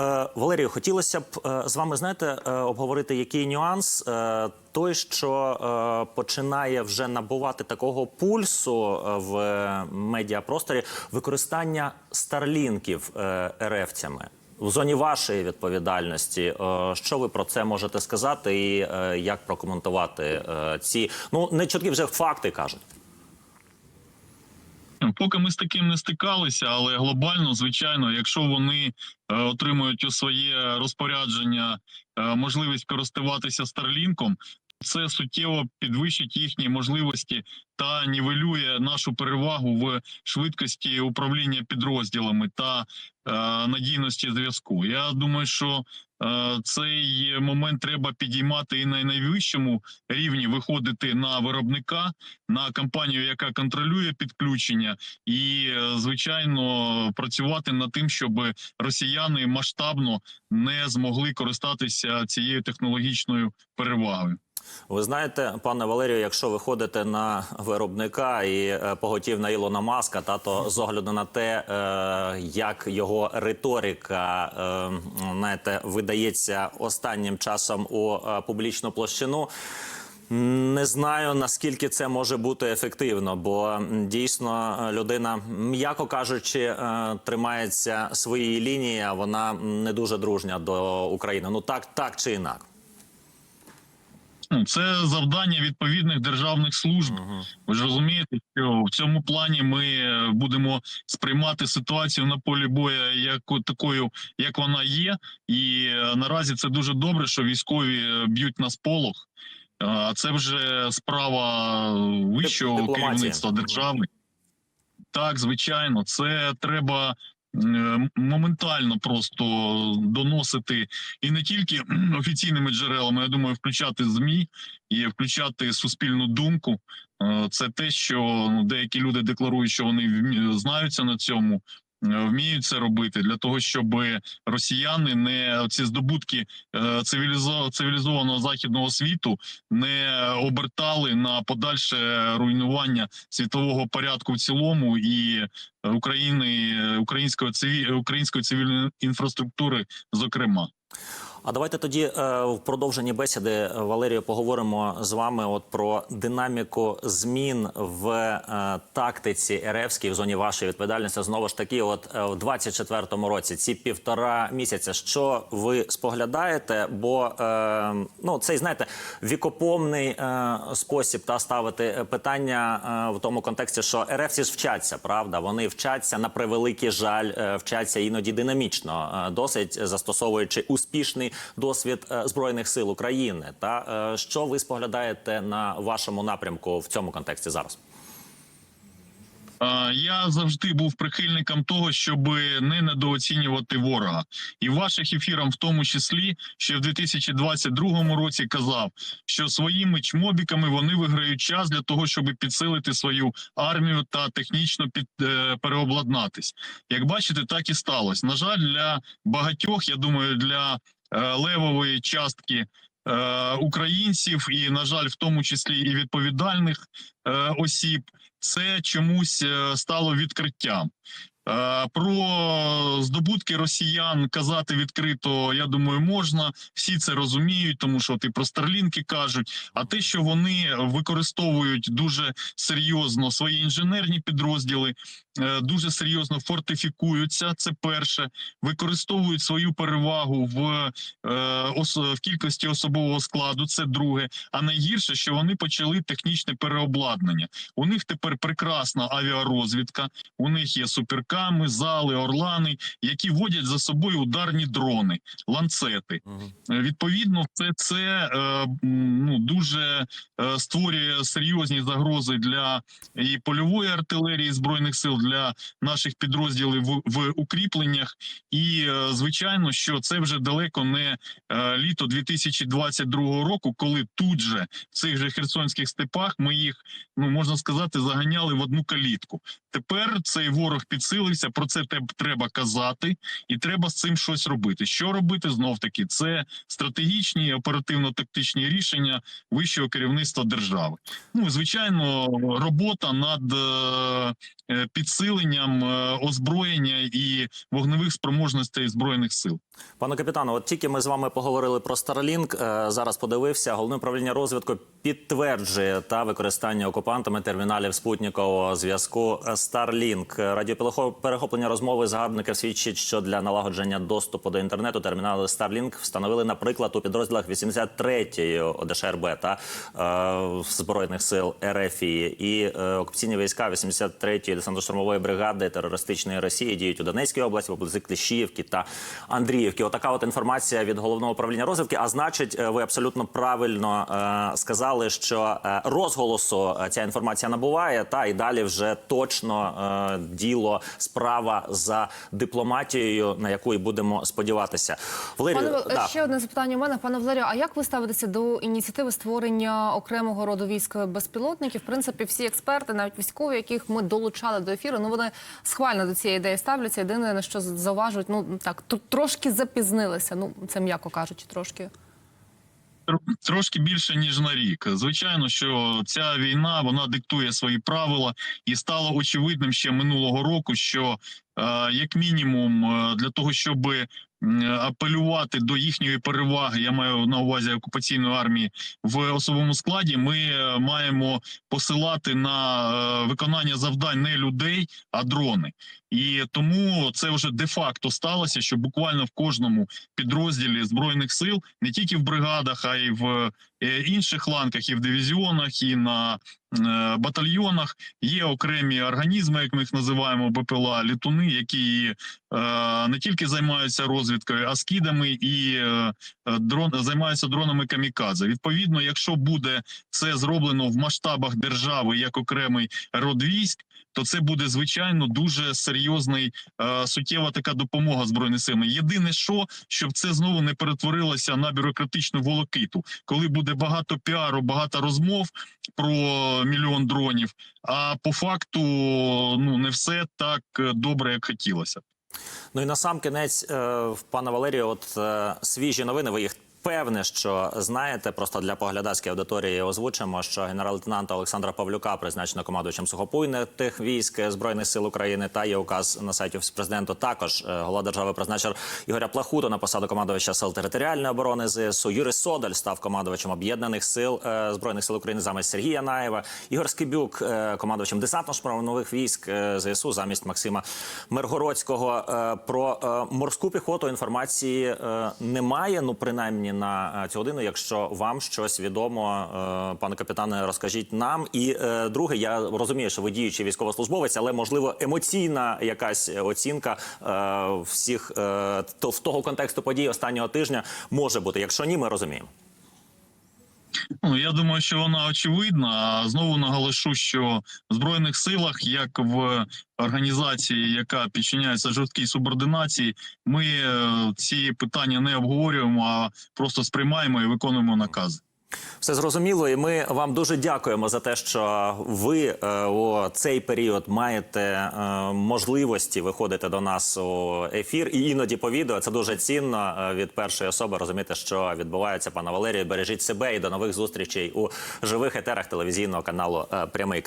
Е, Валерію, хотілося б е, з вами знаєте е, обговорити який нюанс той, що починає вже набувати такого пульсу в медіапросторі використання старлінків РФ-цями. В зоні вашої відповідальності, що ви про це можете сказати, і як прокоментувати ці ну не чіткі вже факти кажуть. Поки ми з таким не стикалися, але глобально, звичайно, якщо вони е, отримують у своє розпорядження е, можливість користуватися Старлінком, це суттєво підвищить їхні можливості та нівелює нашу перевагу в швидкості управління підрозділами та е, надійності зв'язку. Я думаю, що цей момент треба підіймати і на найвищому рівні виходити на виробника, на компанію, яка контролює підключення, і е, звичайно працювати над тим, щоб росіяни масштабно не змогли користатися цією технологічною перевагою. Ви знаєте, пане Валерію, якщо ви ходите на виробника і е, поготів на Ілона Маска, та то з огляду на те, е, як його риторика е, знаєте, видається останнім часом у е, публічну площину. Не знаю наскільки це може бути ефективно, бо дійсно е, людина, м'яко кажучи, е, тримається своєї лінії. а Вона не дуже дружня до України. Ну так, так чи інак. Ну, Це завдання відповідних державних служб. Ви ж розумієте, що в цьому плані ми е, будемо сприймати ситуацію на полі боя як такою, як вона є. І е, наразі це дуже добре, що військові е, б'ють на сполох. А це вже справа вищого Дипломатія. керівництва держави. Так, звичайно, це треба моментально просто доносити і не тільки офіційними джерелами, я думаю, включати змі і включати суспільну думку. Е, Це те, що ну, деякі люди декларують, що вони знаються на цьому. Е, Вміють це робити для того, щоб росіяни не ці здобутки е, цивілізованого західного світу не обертали на подальше руйнування світового порядку в цілому і України, української циві, української цивільної інфраструктури, зокрема. А давайте тоді е, в продовженні бесіди е, Валерію поговоримо з вами от про динаміку змін в е, тактиці РФській в зоні вашої відповідальності. Знову ж таки, от в 24-му році, ці півтора місяця, що ви споглядаєте? Бо ну цей знаєте вікопомний спосіб та ставити питання в тому контексті, що РФ ж вчаться, правда? Вони вчаться на превеликий жаль, вчаться іноді динамічно, досить застосовуючи успішний досвід е, збройних сил України. Та е, що ви споглядаєте на вашому напрямку в цьому контексті зараз? Е, Я завжди був прихильником того, щоб не недооцінювати ворога, і ваших ефірах, в тому числі, ще в 2022 році казав, що своїми чмобіками вони виграють час для того, щоб підсилити свою армію та технічно під е, переобладнатись. Як бачите, так і сталося. На жаль, для багатьох, я думаю, для левової частки. е, Українців і на жаль, в тому числі і відповідальних е, осіб, це чомусь е, стало відкриттям. Е, Про здобутки росіян казати відкрито, я думаю, можна. Всі це розуміють, тому що ти про старлінки кажуть. А те, що вони використовують дуже серйозно свої інженерні підрозділи, е, дуже серйозно фортифікуються. Це перше, використовують свою перевагу в, е, в кількості особового складу. Це друге. А найгірше, що вони почали технічне переобладнання. У них тепер прекрасна авіарозвідка. У них є суперками, зали, орлани, які водять за собою ударні дрони, ланцети. Е, Відповідно, це, це ну дуже е, створює серйозні загрози для і польової артилерії збройних сил для наших підрозділів в, в укріпленнях. І е, звичайно, що це вже далеко не літо 2022 року, коли тут же в цих же херсонських степах ми їх ну можна сказати заганяли в одну калітку. Тепер цей ворог підсилився. Про це треба казати, і треба з цим щось робити. Що робити знов таки? Це стратегічні оперативно-тактичні рішення вищого керівництва держави. Ну і, звичайно, робота над е, підсиленням е, озброєння і вогневих спроможностей збройних сил. Пане капітану, от тільки ми з вами поговорили про Starlink, е, Зараз подивився. Головне управління розвитку підтверджує та використання окупантами терміналів спутникового зв'язку Starlink. Радіоперехоплення розмови загарбників свідчить, що для налагодження доступу до інтернету термінали Starlink встановили, наприклад, у підрозділах 83-ї ОДШРБ та е, збройних сил РФії і е, окупаційні війська 83-ї десантно-штурмової бригади терористичної Росії діють у Донецькій області, поблизу Кліщіївки та Андріївки. Отака от інформація від головного управління розвідки. А значить, е, ви абсолютно правильно е, сказали, що е, розголосу е, ця інформація набуває, та і далі вже точно е, діло справа за дипломатією, на яку і будемо сподіватися. Валерію, Пане да. ще одне запитання у мене, пане Валерію. А як ви ставитеся до ініціативи створення окремого роду військ безпілотників? В принципі, всі експерти, навіть військові, яких ми долучали до ефіру, ну вони схвально до цієї ідеї ставляться. Єдине на що зауважують, ну так трошки запізнилися. Ну це м'яко кажучи, трошки. Трошки більше ніж на рік. Звичайно, що ця війна вона диктує свої правила, і стало очевидним ще минулого року, що як мінімум е, для того, щоб апелювати до їхньої переваги, я маю на увазі окупаційної армії в особовому складі. Ми е, маємо посилати на е, виконання завдань не людей, а дрони. І тому це вже де-факто сталося, що буквально в кожному підрозділі збройних сил, не тільки в бригадах, а й в е, інших ланках, і в дивізіонах, і на е, батальйонах є окремі організми, як ми їх називаємо БПЛА, літуни, які е, не тільки займаються розвідкою, а скидами і е, е, дрон займаються дронами камікадзе. Відповідно, якщо буде це зроблено в масштабах держави як окремий род військ, то це буде звичайно дуже серйозний е, суттєва така допомога збройним силам. Єдине, що щоб це знову не перетворилося на бюрократичну волокиту, коли буде багато піару, багато розмов про мільйон дронів. А по факту ну не все так добре, як хотілося. Ну і на сам кінець, е, пане Валерію, от е, свіжі новини. Ви їх певне, що знаєте. Просто для поглядацької аудиторії озвучимо, що генерал-лейтенанта Олександра Павлюка призначено командувачем сухопутних військ збройних сил України. Та є указ на сайті Офісу президенту. Також е, голова держави призначив Ігоря Плахуту на посаду командувача сил територіальної оборони ЗСУ. Юрій Содаль став командувачем об'єднаних сил е, збройних сил України замість Сергія Наєва. Ігор Скибюк е, командувачем десантно-штурмових військ ЗСУ замість Максима Миргородського. Про морську піхоту інформації немає. Ну принаймні на е, цю годину. Якщо вам щось відомо, е, пане капітане, розкажіть нам. І е, друге, я розумію, що ви діючий військовослужбовець, але можливо емоційна якась оцінка всіх то в того контексту подій останнього тижня може бути. Якщо ні, ми розуміємо. Ну я думаю, що вона очевидна. Знову наголошу, що в збройних силах, як в організації, яка підчиняється жорсткій субординації, ми е, ці питання не обговорюємо, а просто сприймаємо і виконуємо накази. Все зрозуміло, і ми вам дуже дякуємо за те, що ви е, у цей період маєте е, можливості виходити до нас у ефір і іноді по відео. Це дуже цінно е, від першої особи розуміти, що відбувається. пана Валерію, бережіть себе і до нових зустрічей у живих етерах телевізійного каналу Прямий.